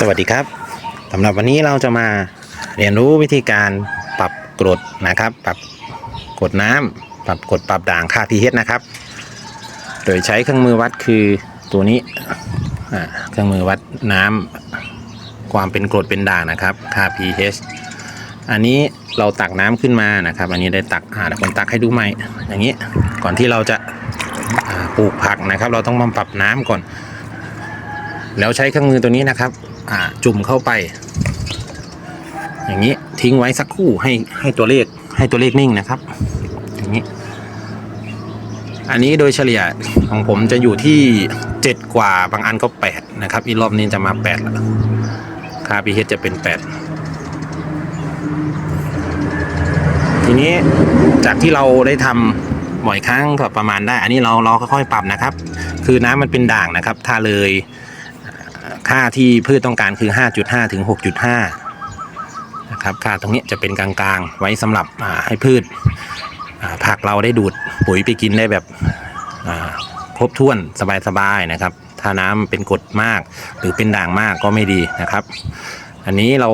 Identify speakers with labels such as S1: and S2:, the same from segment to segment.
S1: สวัสดีครับสำหรับวันนี้เราจะมาเรียนรู้วิธีการปรับกรดนะครับ ปรับกรดน้ำปรับกรดปรับด่างค่า pH นะครับ โดยใช้เครื่องมือวัดคือตัวนี้เครื่องมือวัดน้ำความเป็นกรดเป็นด่างนะครับ ค่า pH อันนี้เราตักน้ำขึ้นมานะครับ อันนี้ได้ตักอ่าเดี๋ยวผมตักให้ดูใหม่อย่างนี้ก่อนที่เราจะปลูกผักนะครับ เราต้องมาปรับน้ำก่อนแล้วใช้เครื่องมือตัวนี้นะครับ อ่าจุ่มเข้าไป อย่างนี้ทิ้งไว้สักครู่ให้ให้ตัวเลขให้ตัวเลขนิ่งนะครับ อย่างนี้ อันนี้โดยเฉลี่ยของผมจะอยู่ที่เจ็ดกว่าบางอันก็แปดนะครับ อีกรอบนี้จะมาแปดแล้วค่า pH จะเป็นแปดทีนี้จากที่เราได้ทำบ่อยครั้งก็ประมาณได้ อันนี้เราเราค่อยๆปรับนะครับ คือน้ำมันเป็นด่างนะครับ ถ้าเลย ค่าที่พืชต้องการคือ 5.5 ถึง 6.5 นะครับ ค่าตรงนี้จะเป็นกลางๆ ไว้สำหรับให้พืชผักเราได้ดูดปุ๋ยไปกินได้แบบครบถ้วนสบายๆนะครับ ถ้าน้ำเป็นกรดมากหรือเป็นด่างมากก็ไม่ดีนะครับ อันนี้เรา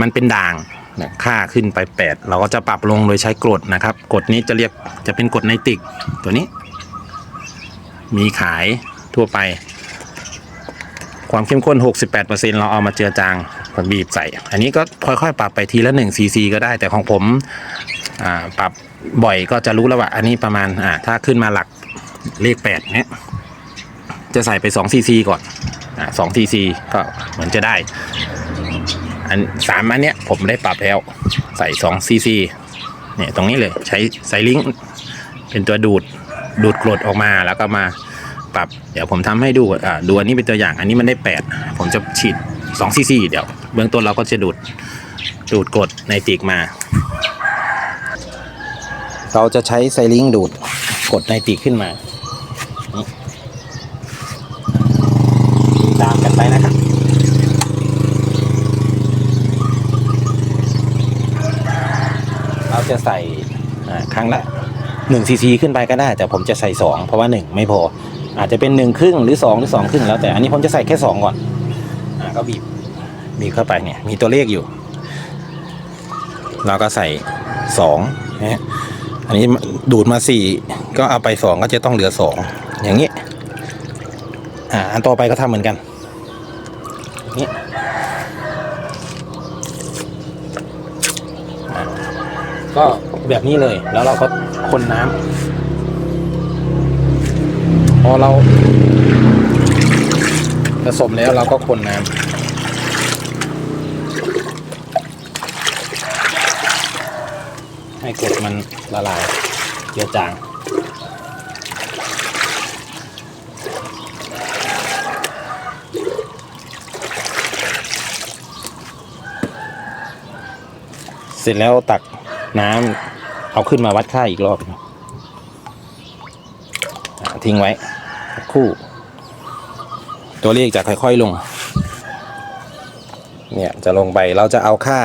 S1: มันเป็นด่างนะค่าขึ้นไป 8 เราก็จะปรับลงโดยใช้กรดนะครับกรดนี้จะเรียกจะเป็นกรดไนติกตัวนี้ มีขายทั่วไป ความเข้มข้น 68%เราเอามาเจือจางบีบใส่ อันนี้ก็ค่อยๆ ปรับไปทีละ1 cc ก็ได้แต่ของผมปรับบ่อยก็จะรู้แล้วว่า อันนี้ประมาณถ้าขึ้นมาหลักเลข8เนี้ยจะใส่ไป2 cc ก่อนอ่า2 cc ก็เหมือนจะได้ อันสามอันเนี้ยผมได้ปรับแล้วใส่2 cc เนี่ยตรงนี้เลยใช้ไซลิงเป็นตัวดูดดูดกรดออกมาแล้วก็มา ปรับ เดี๋ยวผมทำให้ดูอ่าดูอันนี้เป็นตัวอย่าง อันนี้มันได้ 8 ผมจะฉีด2 cc เดี๋ยวเบื้องต้นเราก็จะดูดดูดกดในติกมา เราจะใช้ไซลิงดูดกดในติกขึ้นมาตามกันไปนะครับเราจะใส่อ่าครั้งละ1ซีซีขึ้นไปก็ได้ แต่ผมจะใส่ 2 เพราะว่า 1 ไม่พอ อาจจะเป็น1ครึ่งหรือ2หรือ2ครึ่งแล้วแต่อันนี้ผมจะใส่แค่2ก่อนอ่าก็บีบบีบเข้าไปเนี่ย มีตัวเลขอยู่ เราก็ใส่2นะฮะอันนี้ดูดมา4ก็เอาไป2ก็จะต้องเหลือ2อย่างนี้อ่าอันต่อไปก็ทำเหมือนกันนี่ก็แบบนี้เลยแล้วเราก็คนน้ำ พอเราผสมแล้วเราก็คนน้ำให้กรดมันละลายเยอจาง เสร็จแล้วตักน้ำเอาขึ้นมาวัดค่าอีกรอบนึ่งอ่า ทิ้งไว้คู่ ตัวเลขจะค่อยๆลง เนี่ยจะลงไปเราจะเอาค่า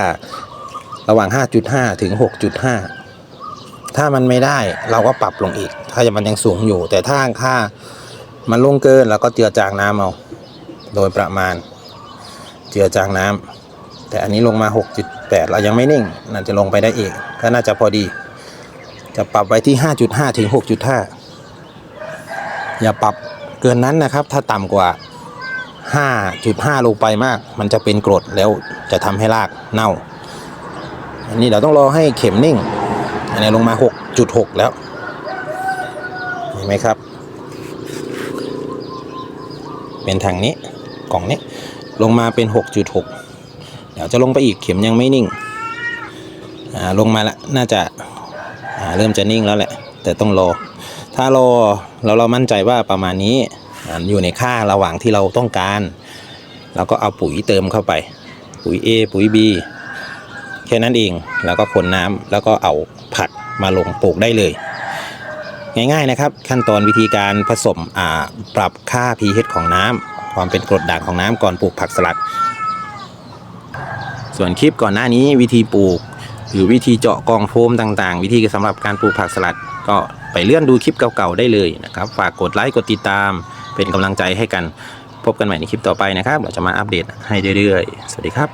S1: ระหว่าง 5.5 ถึง 6.5 ถ้ามันไม่ได้เราก็ปรับลงอีก ถ้ามันยังสูงอยู่ แต่ถ้าค่ามันลงเกินเราก็เจือจางน้ำเอาโดยประมาณ เจือจางน้ำแต่อันนี้ลงมา 6.8 เรายังไม่นิ่งน่าจะลงไปได้อีก ก็น่าจะพอดี จะปรับไว้ที่ 5.5 ถึง 6.5 อย่าปรับเกินนั้นนะครับ ถ้าต่ำกว่า 5.5 ลงไปมาก มันจะเป็นกรดแล้วจะทำให้รากเน่า อันนี้เราต้องรอให้เข็มนิ่ง อันนี้ลงมา 6.6 แล้ว เห็นไหมครับ เป็นทางนี้กล่องนี้ลงมาเป็น 6.6 เดี๋ยวจะลงไปอีกเข็มยังไม่นิ่งอ่าลงมาละน่าจะาเริ่มจะนิ่งแล้วแหละ แต่ต้องรอ ถ้ารอเราเรามั่นใจว่าประมาณนี้อยู่ในค่าระหว่างที่เราต้องการเราก็เอาปุ๋ยเติมเข้าไป ปุ๋ย A ปุ๋ย B แค่นั้นเองแล้วก็คนน้ำแล้วก็เอาผักมาลงปลูกได้เลย ง่ายๆนะครับ ขั้นตอนวิธีการผสมปรับค่า pH ของน้ำความเป็นกรดด่างของน้ำก่อนปลูกผักสลัด ส่วนคลิปก่อนหน้านี้วิธีปลูก หรือวิธีเจาะกองโฟมต่างๆ วิธีสำหรับการปลูกผักสลัด ก็ไปเลื่อนดูคลิปเก่าๆได้เลยนะครับ ฝากกดไลค์กดติดตาม เป็นกำลังใจให้กัน พบกันใหม่ในคลิปต่อไปนะครับ เราจะมาอัปเดตให้เรื่อยๆ สวัสดีครับ